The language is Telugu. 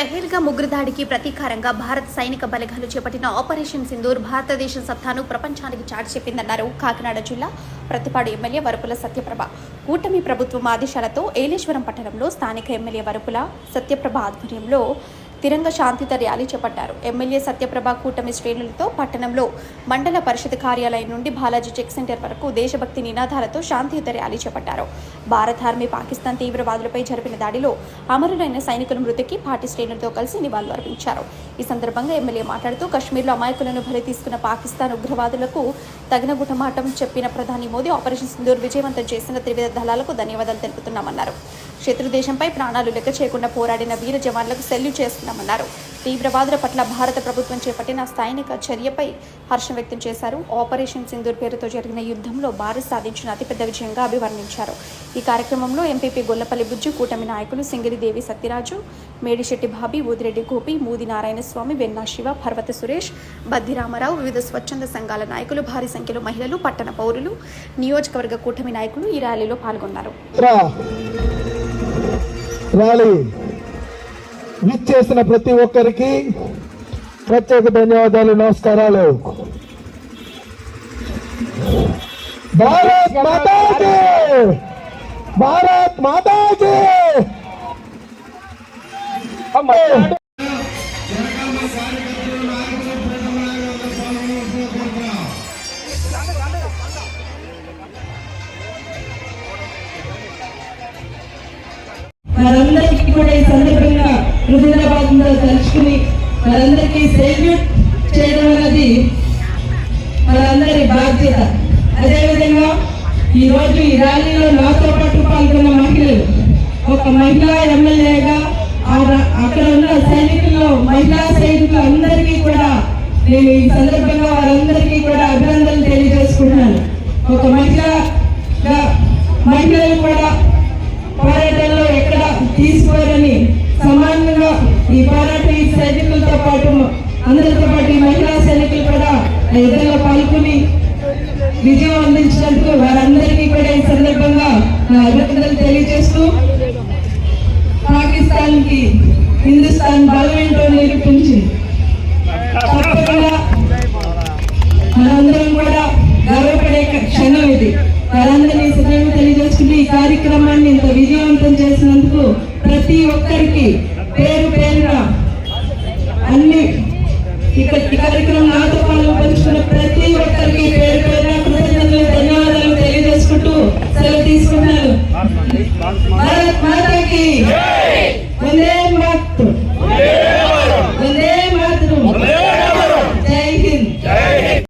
పెహెల్గా ముగ్గురు దాడికి ప్రతీకారంగా భారత సైనిక బలగాలు చేపట్టిన ఆపరేషన్ సింధూర్ భారతదేశం సత్తాను ప్రపంచానికి చాటి చెప్పిందన్నారు. కాకినాడ జిల్లా ప్రతిపాడు ఎమ్మెల్యే వరపుల సత్యప్రభ. కూటమి ప్రభుత్వం ఆదేశాలతో ఏలేశ్వరం పట్టణంలో స్థానిక ఎమ్మెల్యే వరపుల సత్యప్రభ ఆధ్వర్యంలో తిరంగ శాంతిత ర్యాలీ చేపట్టారు. ఎమ్మెల్యే సత్యప్రభ కూటమి శ్రేణులతో పట్టణంలో మండల పరిషత్ కార్యాలయం నుండి బాలాజీ చెక్ సెంటర్ వరకు దేశభక్తి నినాదాలతో శాంతియుత ర్యాలీ చేపట్టారు. భారత్ ఆర్మీ పాకిస్తాన్ తీవ్రవాదులపై జరిపిన దాడిలో అమరులైన సైనికుల మృతికి పార్టీ శ్రేణులతో కలిసి నివాళులు అర్పించారు. ఈ సందర్భంగా ఎమ్మెల్యే మాట్లాడుతూ కశ్మీర్లో అమాయకులను బలి తీసుకున్న పాకిస్తాన్ ఉగ్రవాదులకు తగిన గుటమాటం చెప్పిన ప్రధాని మోదీ ఆపరేషన్ సింధూర్ విజయవంతం చేసిన త్రివిధ దళాలకు ధన్యవాదాలు తెలుపుతున్నామన్నారు. శత్రు దేశంపై ప్రాణాలు లెక్క చేయకుండా పోరాడిన వీర జవాన్లకు సెల్యూ చేస్తున్నామన్నారు తీవ్రవాదుల పట్ల భారత ప్రభుత్వం చేపట్టిన సైనిక చర్యపై హర్షం వ్యక్తం చేశారు. ఆపరేషన్ సింధూర్ పేరుతో జరిగిన యుద్ధంలో భారత్ సాధించిన అతిపెద్ద విజయంగా అభివర్ణించారు. ఈ కార్యక్రమంలో ఎంపీపీ గొల్లపల్లి బుజ్జు కూటమి నాయకులు సింగిరిదేవి సత్యరాజు మేడిశెట్టి బాబి ఊదిరెడ్డి గోపి మూది నారాయణస్వామి వెన్నా శివ పర్వత సురేష్ బద్దిరామారావు వివిధ స్వచ్ఛంద సంఘాల నాయకులు భారీ సంఖ్యలో మహిళలు పట్టణ పౌరులు నియోజకవర్గ కూటమి నాయకులు ఈ ర్యాలీలో పాల్గొన్నారు. విచ్చేసిన ప్రతి ఒక్కరికి ప్రత్యేక ధన్యవాదాలు నమస్కారాలు. భారత్ మాతాకి! భారత్ మాతాకి! వారందరికీ కూడా ఈ సందర్భంగా హృదయబాధంతో తలుచుకుని మనందరికీ సెల్యూట్ చేయడం అనేది మనందరి బాధ్యత. అదేవిధంగా ఈ రోజు ఈ ర్యాలీలో నాతో పాటు పాల్గొన్న మహిళలు. ఒక మహిళా ఎమ్మెల్యేగా అక్కడ ఉన్న సైనికుల్లో మహిళా సైనికులు అందరికీ కూడా నేను ఈ సందర్భంగా వారందరికీ కూడా అభినందనలు తెలియజేసుకుంటున్నాను. ఒక మహిళగా మహిళలు కూడా పోరాటంలో ఎక్కడ తీసుకోరని ఈ పోరాటం ఈ సైనికులతో పాటు అందరితో పాటు ఈ మహిళా సైనికులు కూడా ఆ యుద్ధంలో పాల్గొని విజయం అందించినందుకు వారందరికీ కూడా ఈ సందర్భంగా నా అభినందనలు తెలియజేస్తూ పాకిస్తాన్కి హిందుస్థాన్ బలమేంటో నిరూపించింది తప్పకుండా మనందరం కూడా గర్వపడే క్షణం ఇది. వారందరినీ సదయం తెలియజేసుకుంటూ ఈ కార్యక్రమాన్ని ఇంత విజయవంతం చేసినందుకు ప్రతి ఒక్కరికి పేరు పేరు అన్ని ఇక్కడ ఈ కార్యక్రమం నాతో పాలు పంచుకున్న ప్రతి ఒక్కరికి పేరు పేరున కృతజ్ఞతలు ధన్యవాదాలు తెలియజేసుకుంటూ సెలవు తీసుకుంటున్నాను. భారత్ మాతాకి. వందే మాతరం